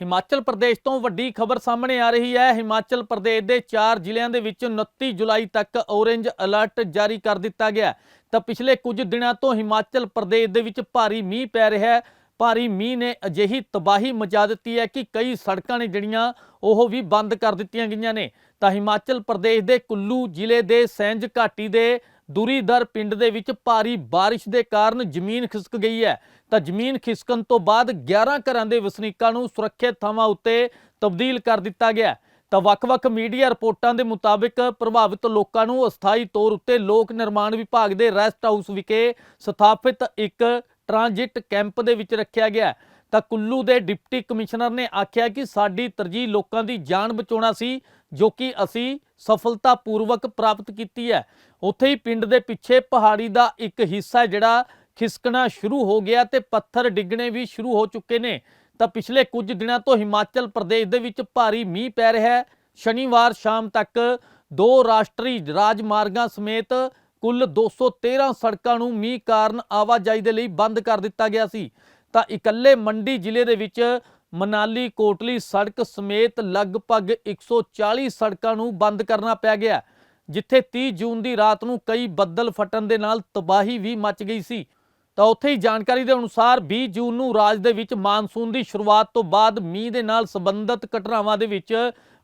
ਹਿਮਾਚਲ ਪ੍ਰਦੇਸ਼ ਤੋਂ ਵੱਡੀ ਖਬਰ ਸਾਹਮਣੇ ਆ ਰਹੀ ਹੈ। ਹਿਮਾਚਲ ਪ੍ਰਦੇਸ਼ ਦੇ 4 ਜ਼ਿਲ੍ਹਿਆਂ ਦੇ ਵਿੱਚ 29 ਜੁਲਾਈ ਤੱਕ ਔਰੇਂਜ ਅਲਰਟ ਜਾਰੀ ਕਰ ਦਿੱਤਾ ਗਿਆ ਤਾਂ ਪਿਛਲੇ ਕੁਝ ਦਿਨਾਂ ਤੋਂ ਹਿਮਾਚਲ ਪ੍ਰਦੇਸ਼ ਦੇ ਵਿੱਚ ਭਾਰੀ ਮੀਂਹ ਪੈ ਰਿਹਾ ਹੈ। ਭਾਰੀ ਮੀਂਹ ਨੇ ਅਜਿਹੀ ਤਬਾਹੀ ਮਚਾ ਦਿੱਤੀ ਹੈ ਕਿ ਕਈ ਸੜਕਾਂ ਨੇ ਜਿਹੜੀਆਂ, ਉਹ ਵੀ ਬੰਦ ਕਰ ਦਿੱਤੀਆਂ ਗਈਆਂ ਨੇ। ਤਾਂ ਹਿਮਾਚਲ ਪ੍ਰਦੇਸ਼ ਦੇ ਕੁੱਲੂ ਜ਼ਿਲ੍ਹੇ ਦੇ ਸੈਂਜ ਘਾਟੀ ਦੇ ਦੂਰੀਦਰ ਪਿੰਡ ਦੇ ਵਿੱਚ ਭਾਰੀ ਬਾਰਿਸ਼ ਦੇ ਕਾਰਨ ਜ਼ਮੀਨ ਖਿਸਕ ਗਈ ਹੈ। ਤਾਂ ਜ਼ਮੀਨ ਖਿਸਕਣ ਤੋਂ ਬਾਅਦ 11 ਘਰਾਂ ਦੇ ਵਸਨੀਕਾਂ ਨੂੰ ਸੁਰੱਖਿਅਤ ਥਾਵਾਂ ਉੱਤੇ ਤਬਦੀਲ ਕਰ ਦਿੱਤਾ ਗਿਆ ਤਾਂ ਵੱਖ-ਵੱਖ ਮੀਡੀਆ ਰਿਪੋਰਟਾਂ ਦੇ ਮੁਤਾਬਿਕ ਪ੍ਰਭਾਵਿਤ ਲੋਕਾਂ ਨੂੰ ਅਸਥਾਈ ਤੌਰ ਉੱਤੇ ਲੋਕ ਨਿਰਮਾਣ ਵਿਭਾਗ ਦੇ ਰੈਸਟ ਹਾਊਸ ਵਿਖੇ ਸਥਾਪਿਤ ਇੱਕ ਟ੍ਰਾਂਜਿਟ ਕੈਂਪ ਦੇ ਵਿੱਚ ਰੱਖਿਆ ਗਿਆ ਤਾਂ ਕੁੱਲੂ ਦੇ ਡਿਪਟੀ ਕਮਿਸ਼ਨਰ ਨੇ ਆਖਿਆ ਕਿ ਸਾਡੀ ਤਰਜੀਹ ਲੋਕਾਂ ਦੀ ਜਾਨ ਬਚਾਉਣਾ ਸੀ, ਜੋ ਕਿ ਅਸੀਂ ਸਫਲਤਾਪੂਰਵਕ ਪ੍ਰਾਪਤ ਕੀਤੀ ਹੈ। ਉੱਥੇ ਹੀ ਪਿੰਡ ਦੇ ਪਿੱਛੇ ਪਹਾੜੀ ਦਾ ਇੱਕ ਹਿੱਸਾ ਜਿਹੜਾ ਖਿਸਕਣਾ ਸ਼ੁਰੂ ਹੋ ਗਿਆ ਤੇ ਪੱਥਰ ਡਿੱਗਣੇ ਵੀ ਸ਼ੁਰੂ ਹੋ ਚੁੱਕੇ ਨੇ। ਤਾਂ ਪਿਛਲੇ ਕੁਝ ਦਿਨਾਂ ਤੋਂ ਹਿਮਾਚਲ ਪ੍ਰਦੇਸ਼ ਦੇ ਵਿੱਚ ਭਾਰੀ ਮੀਂਹ ਪੈ ਰਿਹਾ ਹੈ। ਸ਼ਨੀਵਾਰ ਸ਼ਾਮ ਤੱਕ ਦੋ ਰਾਸ਼ਟਰੀ ਰਾਜਮਾਰਗਾਂ ਸਮੇਤ ਕੁੱਲ 213 ਸੜਕਾਂ ਨੂੰ ਮੀਂਹ ਕਾਰਨ ਆਵਾਜਾਈ ਦੇ ਲਈ ਬੰਦ ਕਰ ਦਿੱਤਾ ਗਿਆ ਸੀ। ਤਾਂ ਇਕੱਲੇ ਮੰਡੀ ਜ਼ਿਲ੍ਹੇ ਦੇ ਵਿੱਚ ਮਨਾਲੀ, ਕੋਟਲੀ ਸੜਕ ਸਮੇਤ ਲਗਭਗ 140 ਸੜਕਾਂ ਨੂੰ ਬੰਦ ਕਰਨਾ ਪੈ ਗਿਆ, ਜਿੱਥੇ 30 ਜੂਨ ਦੀ ਰਾਤ ਨੂੰ ਕਈ ਬੱਦਲ ਫਟਣ ਦੇ ਨਾਲ ਤਬਾਹੀ ਵੀ ਮਚ ਗਈ ਸੀ। ਤਾਂ ਉੱਥੇ ਹੀ ਜਾਣਕਾਰੀ ਦੇ ਅਨੁਸਾਰ 20 ਜੂਨ ਨੂੰ ਰਾਜ ਦੇ ਵਿੱਚ ਮਾਨਸੂਨ ਦੀ ਸ਼ੁਰੂਆਤ ਤੋਂ ਬਾਅਦ ਮੀਂਹ ਦੇ ਨਾਲ ਸੰਬੰਧਿਤ ਘਟਨਾਵਾਂ ਦੇ ਵਿੱਚ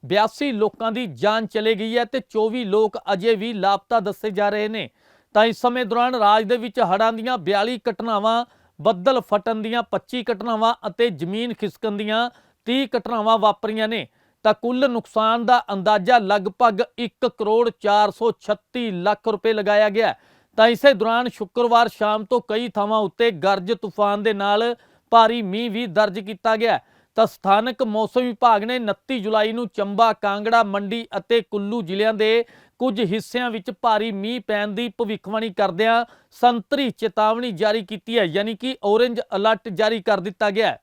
82 ਲੋਕਾਂ ਦੀ ਜਾਨ ਚਲੇ ਗਈ ਹੈ ਤੇ 24 ਲੋਕ ਅਜੇ ਵੀ ਲਾਪਤਾ ਦੱਸੇ ਜਾ ਰਹੇ ਨੇ। ਤਾਂ ਇਸ ਸਮੇਂ ਦੌਰਾਨ ਰਾਜ ਦੇ ਵਿੱਚ ਹੜ੍ਹਾਂ ਦੀਆਂ 42 ਘਟਨਾਵਾਂ, ਬੱਦਲ ਫਟਣ ਦੀਆਂ 25 ਘਟਨਾਵਾਂ ਅਤੇ ਜ਼ਮੀਨ ਖਿਸਕਣ ਦੀਆਂ 30 ਘਟਨਾਵਾਂ ਵਾਪਰੀਆਂ ਨੇ। ਤਾਂ ਕੁੱਲ ਨੁਕਸਾਨ ਦਾ ਅੰਦਾਜ਼ਾ ਲਗਭਗ 1 ਕਰੋੜ 436 ਲੱਖ ਰੁਪਏ ਲਗਾਇਆ ਗਿਆ ਤਾਂ ਇਸੇ ਦੌਰਾਨ ਸ਼ੁੱਕਰਵਾਰ ਸ਼ਾਮ ਤੋਂ ਕਈ ਥਾਵਾਂ ਉੱਤੇ ਗਰਜ ਤੂਫਾਨ ਦੇ ਨਾਲ ਭਾਰੀ ਮੀਂਹ ਵੀ ਦਰਜ ਕੀਤਾ ਗਿਆ ਤਾਂ ਸਥਾਨਕ ਮੌਸਮ ਵਿਭਾਗ ਨੇ 29 ਜੁਲਾਈ ਨੂੰ ਚੰਬਾ, ਕਾਂਗੜਾ, ਮੰਡੀ ਅਤੇ ਕੁੱਲੂ ਜ਼ਿਲ੍ਹਿਆਂ ਦੇ ਕੁਝ ਹਿੱਸਿਆਂ ਵਿੱਚ ਭਾਰੀ ਮੀਂਹ ਪੈਣ ਦੀ ਭਵਿੱਖਬਾਣੀ ਕਰਦਿਆਂ ਸੰਤਰੀ ਚੇਤਾਵਨੀ ਜਾਰੀ ਕੀਤੀ ਹੈ, ਯਾਨੀ ਕਿ ਔਰੇਂਜ ਅਲਰਟ ਜਾਰੀ ਕਰ ਦਿੱਤਾ ਗਿਆ ਹੈ।